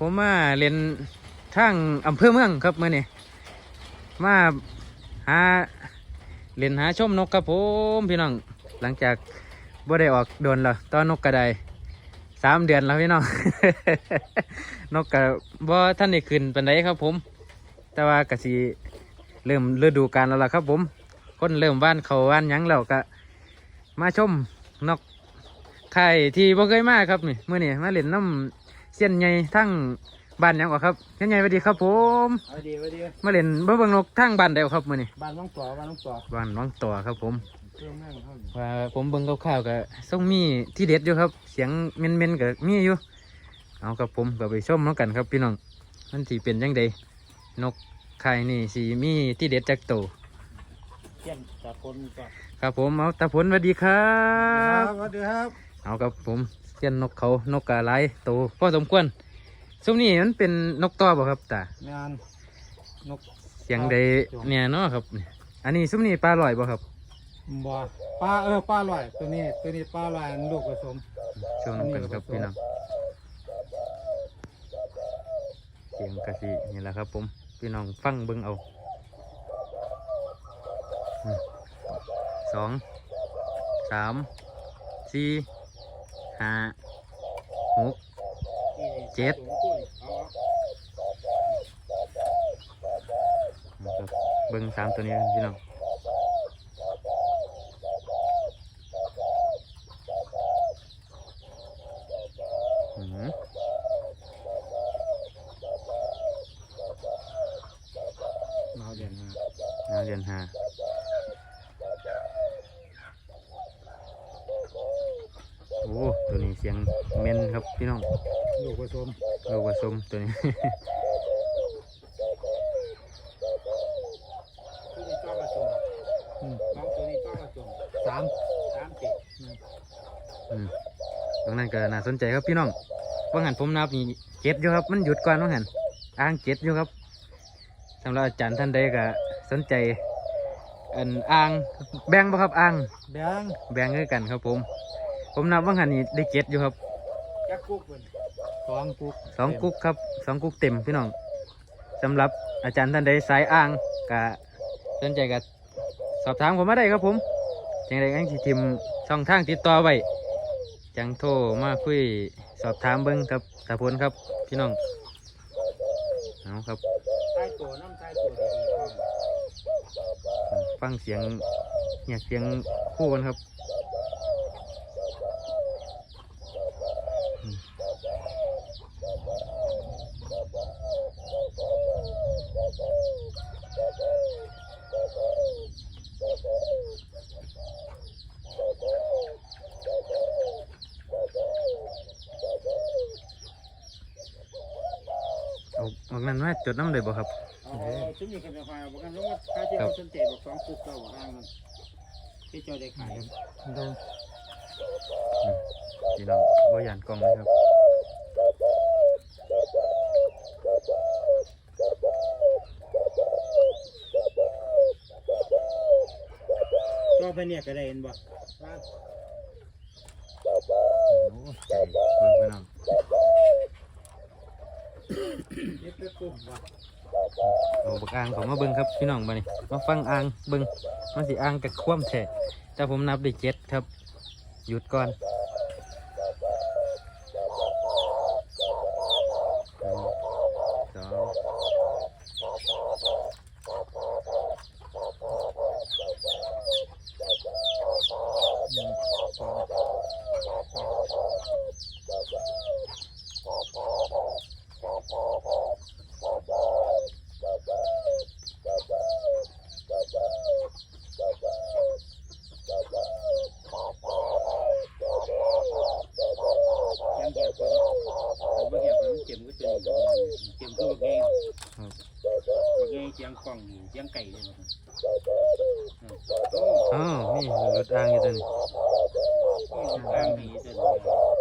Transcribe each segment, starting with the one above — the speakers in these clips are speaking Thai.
ผมมาเรียนทางอำเภอเมืองครับเมื่อนี้มาหาเรียนหาชมนกครับผมพี่น้อง หลังจากบ่ได้ออกโดนแล้วตอนนกกระไดสามเดือนแล้วพี่น้อง นกกระบ่ท่านได้ขึ้นเป็นไรครับ ผม แต่ว่ากะสีเริ่มฤดูกาลแล้วล่ะครับ ผม คนเริ่มว่านเขาว่านยังแล้วก็มาชมนกไข่ที่บ่เคยมาครับนี่เมื่อนี้มาเล่นน้ำ เส้นใหญ่ทั้งบ้านหยังก่อครับเส้นใหญ่สวัสดีครับ ผมเอาดีเอาดีมาเล่นเบิ่งนกทั้งบ้านเดียวครับมื่อนี้บ้านน้องต่อบ้านน้องต่อบ้านน้องต่อครับ ผมเครื่องแม่งเท่านี้ว่าผมเบิ่งคร่าวๆก็ต้องมีที่เด็ดอยู่ครับ เสียงเมนๆก็มีอยู่เอาครับผมก็ไปชมแล้วกันครับ พี่น้องมันสีเป็นยังไงนกไข่นี่สีมีที่เด็ดจากโตวเที่ยงจากคนก็ครับ ผมเอาตาผลสวัสดีครับ สวัสดีครับ เอาครับผม เสียนนกเขานกกระไรโตวพอสมควรซุมนี้มันเป็นนกต่อบ่ครับตางานนกเสียงใดเนี่ยเนาะครับ อันนี้ซุมนี้ปลาลอยบ่ครับบ่อปลาเออปลาลอยตัวนี้ตัวนี้ปลาลอยลูกผสมช่วงนั้นกันครับพี่น้องเสียงกะสินี่แหละครับผมพี่น้องฟังเบิ่งเอาอืมสองสามสี่ ห้าหกเจ็ดนะครับเบิ้งสามตัวนี้กันพี่น้องอืมมาเด่นมาน่าเรียนหาโอ้ตัวนี้เสียงเมนครับพี่น้องลูกผสมลูกผสมตัวนี้ตัวนี้ก็ผสมอืมน้องตัวนี้ก็ผสมสามสามติดอืมตรงนั้นก็น่าสนใจครับพี่น้องว่าหันผมนับนี่เจ็ดอยู่ครับ มันหยุดก่อนว่าหันอ่างเจ็ดอยู่ครับสำหรับอาจารย์ท่านใดก็สนใจอันอ่างแบ่งบ่ครับอ่างแบงแบ่งคือกันครับผม ผมนับว่าหันนี่ได้เจ็ดอยู่ครับจักกุ๊กเพิ่นสองกุ๊กสองกุ๊กครับสองกุ๊กเต็มพี่น้องสำหรับอาจารย์ท่านใดสายอ่างก็สนใจก็สอบถามผมมาได้ครับผมจังไดก็สิทิมช่องทางติดต่อไว้จังโทรมาคุยสอบถามเบิ้งครับตาพลครับพี่น้องเอาครับใต้ตัวน้ำใต้ตัวดีๆครับ ฟังเสียงเนี่ยเสียงคู่กันครับอืมเอาเอานั่นมา จดน้ำเลยบ่ครับ อ๋อฉันอยู่กับเจ้าขายบอกกันว่าข้าเจ้าสนใจบอกสองกุ๊กเจ้าบอกอ้างมันที่เจ้าได้ขายดูพี่น้องบ่ยานกล้องนะครับก็ไปเนี่ยก็ได้เห็นบ่โอ้ใจเบิ่งพี่น้อง เฮ็ดเป็นกุ๊กบ่เอาบักอ่างผมมาเบิ้งครับพี่น้องมานี่มาฟังอ่างเบิ้งมันสิอ่างกับคว่ำแท้แต่ผมนับได้เจ็ดครับ หยุดก่อนหนึ่งสองยังเก็บไปผมบ่เก็บไปมันเก็บก็จะเก็บตัวเอง ครับ ตัวเองเสียงกล่องเสียงไก่เลยบ่โอ้ อ้าว นี่หลุดอ่างอยู่ตัวนี้ยอ้างดีจังนี่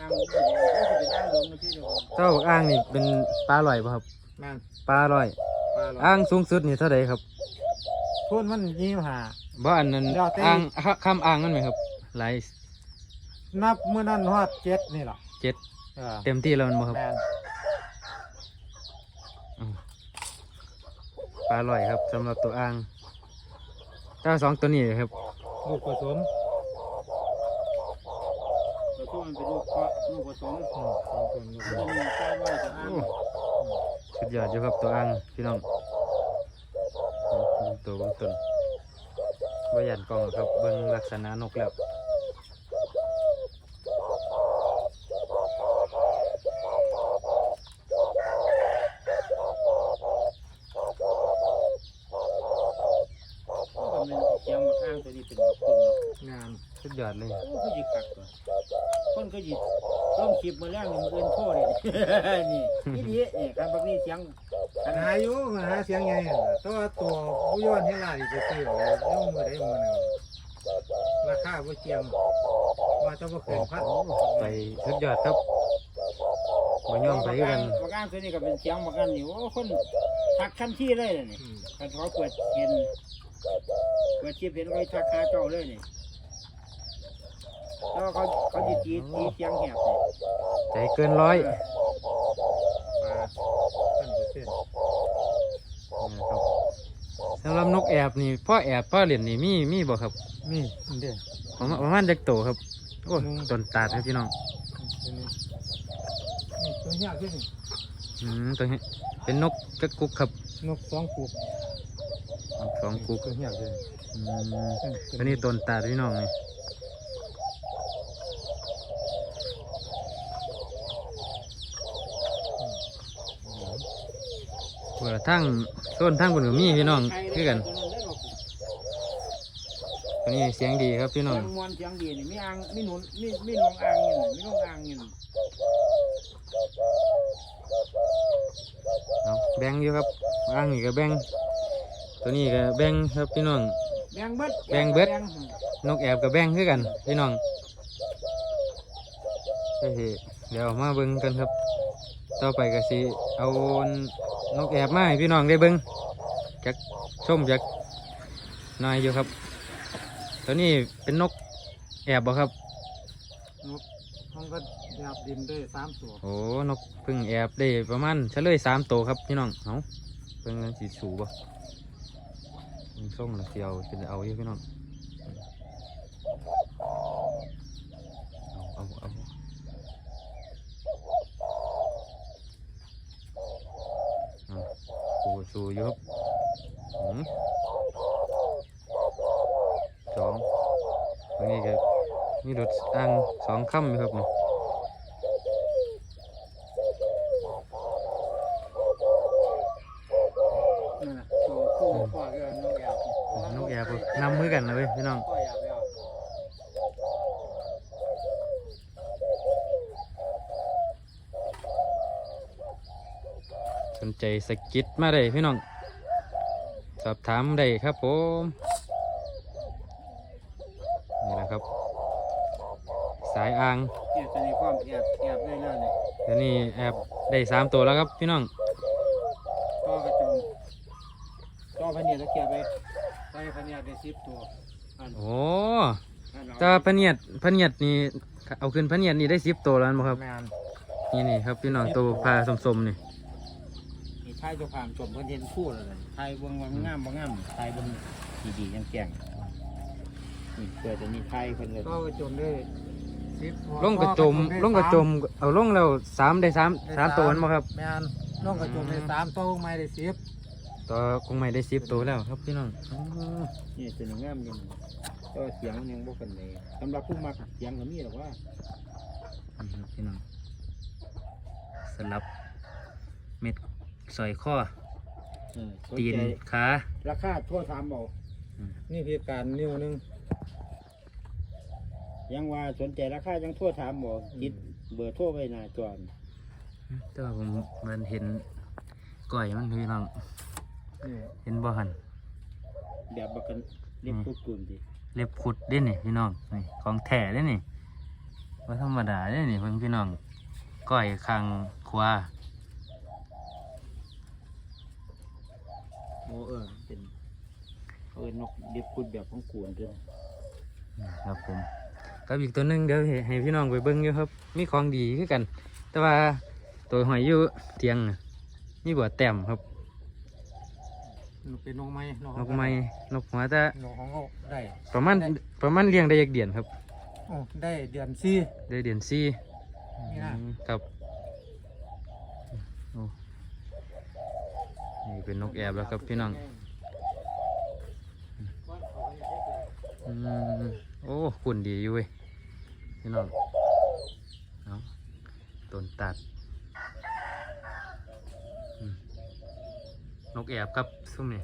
อ่างก็คือเป็นอ่างลงมาที่เดียวเจ้าอ่างนี่เป็นปลาลอยป่ะครับแม่นปลาลอย ปลาหลออ่างสูงสุดนี่เท่าไหร่ครับทุนมันยี่สิบห้า บ่อันนั้นแล้วแต่อ่างข้ามอ่างนั่นไหมครับหลายนับเมื่อนั้นฮอดเจ็ดนี่หรอเจ็ดเออเต็มที่แล้วแมันบ่ครับแม่นอ้าวปลาลอยครับสำหรับตัวอ่างเจ้าสองตัวนี้ครับลูกผสมตัวทุน มันเป็นลูกเพาะลูกผสมอืมสองตัวลูกผสมใช้ไว้จะอ่างสุดยอดอยู่ครับตัวอ่างพี่น้องอืมตัวเบางต้นบ่ยันกล้องหรอกครับเบิ่งลักษณะนกแล้ว ก็เป็นเสียงมาข้างตัวนี้เป็นคนงาน สุดยอดเลย โอ้ก็หยิกกักตัวคนก็หยิบต้องคลิปมาแล้วนี่มันเอินโทษเลย นี่นี่ดีนี่การบักนี่เสียงปัญหาอยู่ปัญหาเสียงไงน่ะแต่ว่าตัวผู้ย้อนให้ลาดิจะซื้อเอาย่อมมือได้มือหนึ่งราคาบ่เจียมว่าจะบ่เกินพันไปสุดยอดครับบ่ยอมไปคือกันบักอ่างตัวนี้ก็เป็นเสียงบักอ่างนี่โอ้คนทักทันทีเลยนี่อืมกันเขาเปิดเห็นเปิดคลิปเห็นไว้ทักหาเจ้าเลยนี่แล้วเขาเขาจีจีจีเสียงแหบนี่ใจเกินร้อยปลาพันเปอร์เซ็ นต์นะครับสำหรับนกแอบนี่พ่อแอบพ่อเหรียญนี่มีมีบ่ครับนี่อันเด้อประมาณประมาณจักโตครับโอ้ต้นตาดครับพี่น้องตัวนี้นี่ตัวเนี้ยขึ้นนี่อืมตัวนี้เป็นนกจักกุกครับ นกสองกุกนกสองกุกตัวเนี้ยขึ้นอืมตัวนี้ต้นตาดพี่น้องนี่ เปิดทั้งต้นทั้งบนก็มีพี่น้องคือกันตัวนี้เสียงดีครับพี่น้องเสียงมวนเสียงดีนี่มีอ่างมีหนุนมีมีหนองอ่างนี่มีหนองอ่างนี่เอาแบ่งอยู่ครับอ่างนี่ก็แบ่งตัวนี้ก็แบ่งครับพี่น้องแบงเบิดแบ่งเบิดนกแอบกับแบ่งคือกันพี่น้องเฮ้ยเดี๋ยวมาเบิ่งกันครับ ต่อไปก็สิเอา นกแอบมาให้พี่น้องได้เบิ่งจักชมจักหน่อยอยู่ครับตัวนี้เป็นนกแอบบ่ครับนกมันก็หยาบดินได้สามตัวโอ้นกเพึ่งแอบได้ประมาณเฉลยสามตัวครับพี่น้องเอาเพิ่งนั้นสีสูบ่มันส้มละเสียวจะเอาอยู่พี่น้องเอาเอาเอาเอาสูสูอยู่ครับหืมสองตรงนี้ก็มีรถอ่างสอง ค่ำครับนี่นั่นน่ะตัวคู่พ่อก็นกแอบนกแอบนำมือกันนะเว้ยพี่น้องสนใจสกิดมาได้พี่น้อง สอบถามได้ครับผมนี่แหละครับ สายอ่างเนี่ยตัวนี้ความแอบแอบได้แล้วเนี่ยเดี๋ยวนี้แอบได้สามตัวแล้วครับพี่น้องต่อกระจงต่อพันเนี่ยตะเกียบไปใส่พันเนี่ยได้สิบตัวอันโอ้อันเอาแต่พะเนียดพะเนียดนี่เอาขึ้นพะเนียดนี่ได้สิบตัวแล้วมั้งครับ แมนนี่นี่ครับพี่น้องตัวพาสมๆนี่นี่ทายตัวความชมเพิ่นเห็นคู่แล้วนั่นทายเบิ่งว่างามบ่งามทายเบิ่งดีๆยังแก่งนี่เปิดตัวนี้ทายเพิ่นเลยก็จนได้สิบ ลงกระจมลงกระจมเอาลงแล้วสามได้สามสามตัวมั้งครับแมนลงกระจมได้สามตัวไม่ได้สิบตัวคงไม่ได้สิบตัวแล้วครับพี่น้องอ๋อนี่ตัวนี้งามยังแต่ว่าเสียงมันยังบ่กันเลยสำหรับผู้มักเสียงก็มีหรอกว่านี่ครับพี่น้องสลับเม็ดสอยข้อเออสนตีนใจขาราคาโทษถามเบานี่พิการนิ้วหนึง ยังว่าสนใจราคายังโทษถามบ่คิดเบอร์โทรไว้หน้าจอแต่ว่าผมมันเห็นก้อยมันพี่น้องนี่เห็นบ่หันแบบบักกันเรียกพูดกลุ่มดิเล็บขุดเด้นี่พี่น้องนี่ของแท้เด้นี่ว่าธรรมดาเด้นี่เพิ่นพี่น้องก้อยคางขวาโอ้เออเป็นเออนกเดียบคุดแบบของกวนด้วยครับผม กับอีกตัวหนึงเดี๋ยวให้ให้พี่น้องไปเบิ่งอยู่ครับ มีของดีคือกัน แต่ว่าตัวหอยอยู่เตียงน่ะมีบัวแต้มครับเป็นนกไม้นกไม้นกหัวแต่นกของเขาได้ประมาณประมาณเลี้ยงได้ยักเดือนครับโอ้ได้เดือนสี่ได้เดือนสี่นี่นะอืมครับโอ้นี่เป็นนกแอบแล้วครับพี่น้องอืม โอ้ขุนดีอยู่เว้ยพี่น้องเอาต้นตัด นกแอบครับซุ่มนี่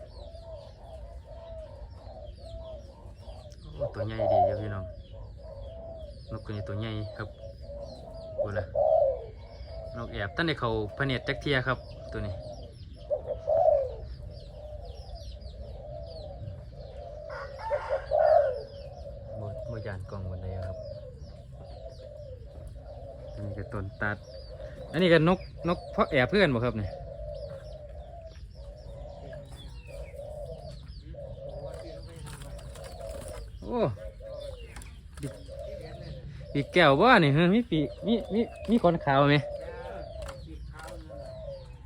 โอ้ตัวใหญ่ดีอยู่พี่น้อง นกตัวนี้ตัวใหญ่ครับดูนะนกแอบตั้งแต่เขาพเนียดจักเทียครับตัวนี้บดบยานกล่องบนใดครับตัวนี้ก็ต้นตัด อันนี้ก็นกนกเพาะแอบเพื่อนบ่ครับเนี่ยโอ้ปีกแก้วบ่นี่เฮ้ยมีปีกมีมีมีขนขาวไหม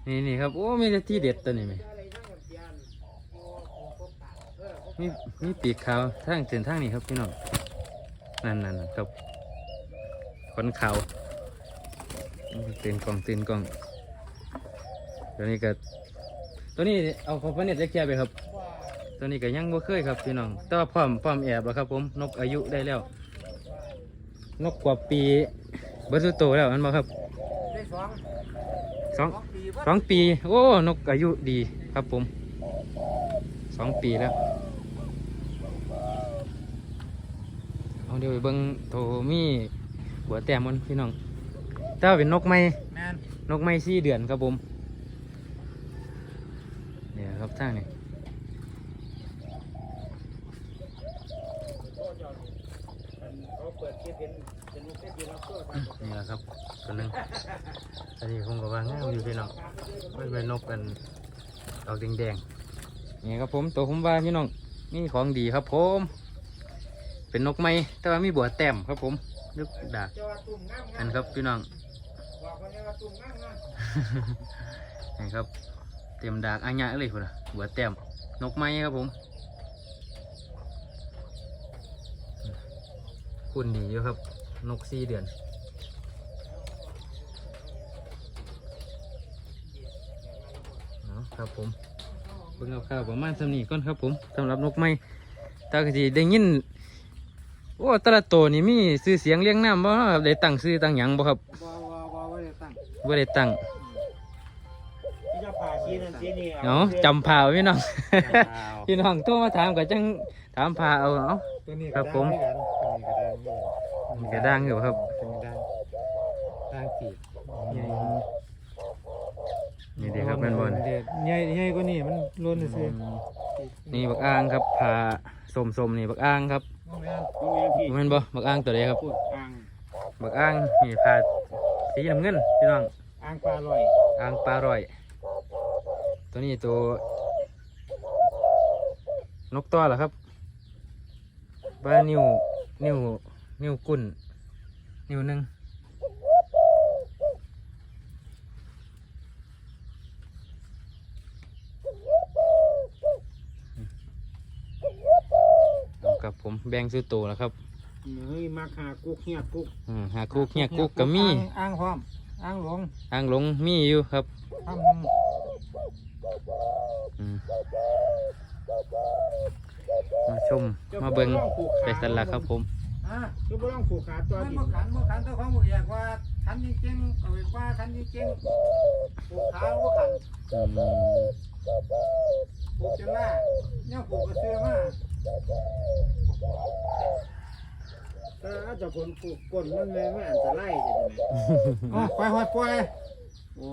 นี่นี่ครับโอ้มีแต่ที่เด็ดตัวนี้ไหมมีมีปีกขาวทางเส้นทางนี้ครับพี่น้องนั่นนั่นครับขนขาว ตีนกล่องเตีนกล่องตัวนี้ก็ตัวนี้เอาของพระเนตรจะเคลียร์ไปครับ ตัวนี้ก็ยังบ่เคยครับพี่น้องแต่ว่าพร้อมพร้อมแอบแล้วครับ ผมนกอายุได้แล้ว นกกว่าปีเบิร์สุโตแล้วมันบ่ครับได้สองสองสองปีสองปี โอ้นกอายุดีครับผมสองปีแล้วเอาเดี๋ยวไปเบิ่งโทมีหัวแต้มมันพี่น้อง แต่ว่าเป็นนกไม้แมนนกไม้สี่เดือนครับผมเนี่ยครับทางนี้เขาเปิดคลิปเป็นเป็นนกเทพยินแล้วก็นี่แหละครับตัวหนึงอันนี้ผมก็ว่างามอยู่พี่น้องไม่เป็นนกกันดอกแดงๆนี่ครับผมตัวผมว่าพี่น้องนี่ของดีครับผม เป็นนกไม้แต่ว่ามีบัวแต้มครับผมลึกดากเจ้าตุ่มงามอันครับพี่น้องบอกค นนี้ว่ครับ เต็มดากอัญญะเลยคุณนะบัวแต้มนกไม้ครับผม คุณดีอยู่ครับ นกสี่เดือนเอาครับผมเพิ่งเอาข้าวประมาณสำนีก่อนครับผมสำหรับนกไม้ตากทีได้ยินโอ้ตละตัวนี่มีซื้อเสียงเลี้ยงน้ำบ่าะครับได้ตั้งซื้อตั้งหยังบ่ครับ ว้าวว้าวว้าวไว้ ตั้งบ่ได้ตั้งที่จะพาชี้นั่นชี้นี่เนาะจำพาไว้พี่น้อง พี่น้องโทรมาถามก็จังถามพาเอาเอ้าตัวนี้ครับผมตัวนี้ก็ได้กระด้างอยู่ครับตัวนี้ด้างด้างปีกใหญ่นี่เดีครับแม่นบอลเด็ดใหญ่ใหญ่กว่านี่มันล้นซื้อนี่บักอ่างครับพาสมสมๆนี่บักอ่างครับบ่แม่นน้องแม่พี่แม่นบ่บักอ่างตัวใดครับ พูดอ่างบักอ่างนี่พา สีน้ำเงินพี่น้องอ่างปลาลอยอ่างปลาร่อย ตัวนี้ตัวนกตัวเหรอครับบ้านิ้วนิ้วนิ้วกุ่นนิ้วหนึ่งเอาครับผมแบ่งซื้อตัวแล้วครับ เฮ้ยมาหากุกเฮียกุกอืมหาคุกเนี่ยคุกก็มีอ้างพร้อมอ้างหลวงอ่างหลงมีอยู่ครับทำหนึ่งอืมมาชมมาเบิงไปสันละครับผม อะก็บ่ต้องผูกขาตัวมันดิบ่ขันบ่ขันเจ้าของบ่อยากว่าขันจริงๆเอาไว้ว่าขันจริงๆปลูกขาวบ่ขันอืมปลูกจนล่าเนี่ยปลูกก็ซื้อมา ถ้าอาจจะผลผูกก้นมันแม่ไม่อันตรายใช่ไหมอ๋อปล่อยปล่อยปล่อยโอ้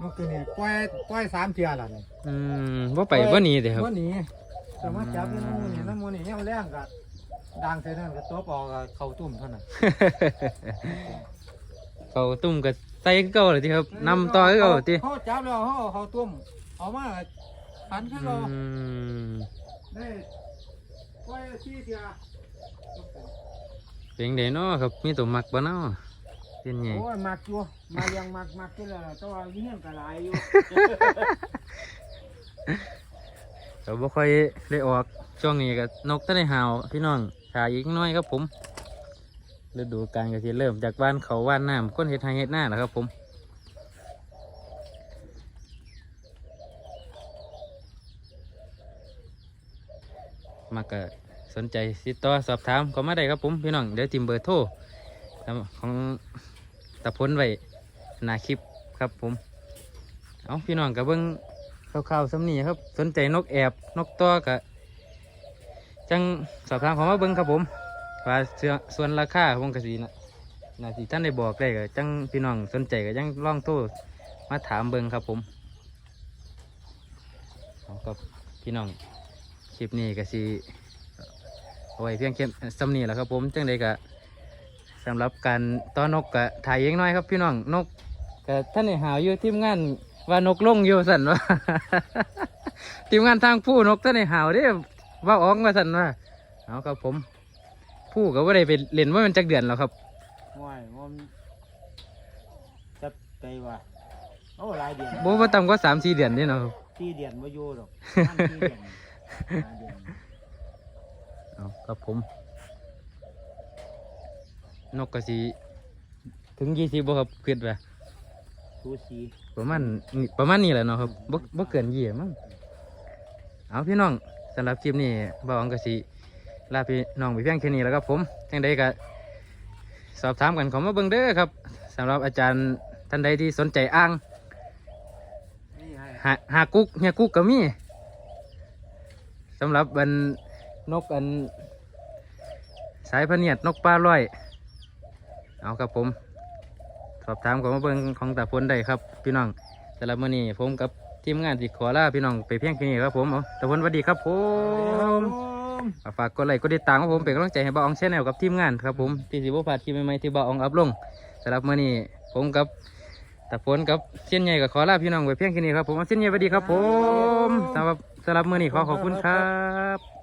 นกตัวนี้ปล่อยปล่อยสามเทื่อแล้วนี่อืมว่าไปว่านี้เด้ครับวันนี้แต่มาจับอยู่น้ำมูนี่น้ำมูนี่ยังแรงกัดดังเสียนั่นก็ตัวปอกก็เข้าตุ่มเท่านั้นเขาตุ้มกับใส่คือเก่าเลยที่ครับนำต่อคือเก่าที่เขาจับแล้วเขาเอาเข้าตุ่มเอามาหันขึ้นเราอืมได้ไว้ที่เดียว เป็นเดเนาะครับมีตัวมักบ่เนาะเป็นไงโอ้ยมักอยู่มายังมักมักที่ละแต่ว่าอยู่เฮียนก็หลายอยู่เราบ่ค่อยได้ออกช่วงนี้ก็นกตะได้หาวพี่น้องถ่ายอีกหน้อยครับผมฤดูกาลก็สิเริ่มจากบ้านเขาว่านน้ำก้นเฮ็ดไห้เฮ็ดหน้าแล้วครับผมมากก็ สนใจติดต่อสอบถามก็มาได้ครับผมพี่น้องเดี๋ยวติมเบอร์โทรของตะพ้นไว้หน้าคลิปครับผมเอาพี่น้องกับเบิ้งข่าวๆสำนีครับ สนใจนกแอบนกตัวกะจังสอบถามของมาเบิ้งครับผมว่าส่วนราคาของกระสีนะนาทีท่านได้บอกได้ก็จังพี่น้องสนใจก็ยังลองโทรมาถามเบิ้งครับผมเอาครับพี่น้องคลิปนี้ก็สี เอาไว้เพียงแค่สำนีแหละครับผมจังใดก็สำหรับการต้อนนกก็ถ่ายเองหน้อยครับพี่น้องนกแต่ท่านในหาวอยู่ทีมงานว่านกลงอยู่สันว่าทีมงานทางผู้นกท่านในหาวเด้ว่าออกมาสันว่าเอาครับผม ผู้ก็ว่าได้ไปเล่นว่ามันจักเดือนแล้วครับง่ายมันจะไปว่าโอ้หลายเดือนโบว่าต่ำกว่าสามสี่เดือนนี่เนาะครับที่เดือนมาอยู่หรอกบ้านที่เดือนหลายเดือน เอาครับผม นกกระสีถึงยี่สิบบ่ครับขึ้นไปทูซีประมาณนี่ประมาณนี้แหละเนาะครับบ่บ่เกินยี่มั้งเอาพี่น้องสำหรับคลิปนี้บ่าวอังกะสีลาพี่น้องไปเพียงแค่นี้แล้วครับผมจังใดก็สอบถามกันเของมาเบิ่งเด้อครับสำหรับอาจารย์ท่านใดที่สนใจอ่างนี่ให้หาหากุ๊กเฮียกุ๊กก็มีสำหรับอัน นกอัน สายพะเนียดนกปลาร้อย เอาครับผม สอบถามของมาเบิ่งของตาพลได้ครับ พี่น้องแต่ละมื้อนี้ผมกับทีมงานสิขอลาพี่น้องไปเพียงแค่นี้ครับผมเอาตาพลสวัสดีครับผมฝากกดไลค์กดติดตามครับผมเป็นกำลังใจให้บ่าวอองแชนแนลกับทีมงานครับผมที่สิบ่พลาดคลิปใหม่ๆที่บ่าวอองอัพลงสำหรับมื้อนี้ผมกับตาพลกับเช่นใหญ่ก็ขอลาพี่น้องไปเพียงแค่นี้ครับผมเอาเช่นใหญ่สวัสดีครับผมสำหรับสำหรับมื้อนี้ขอขอบคุณครับ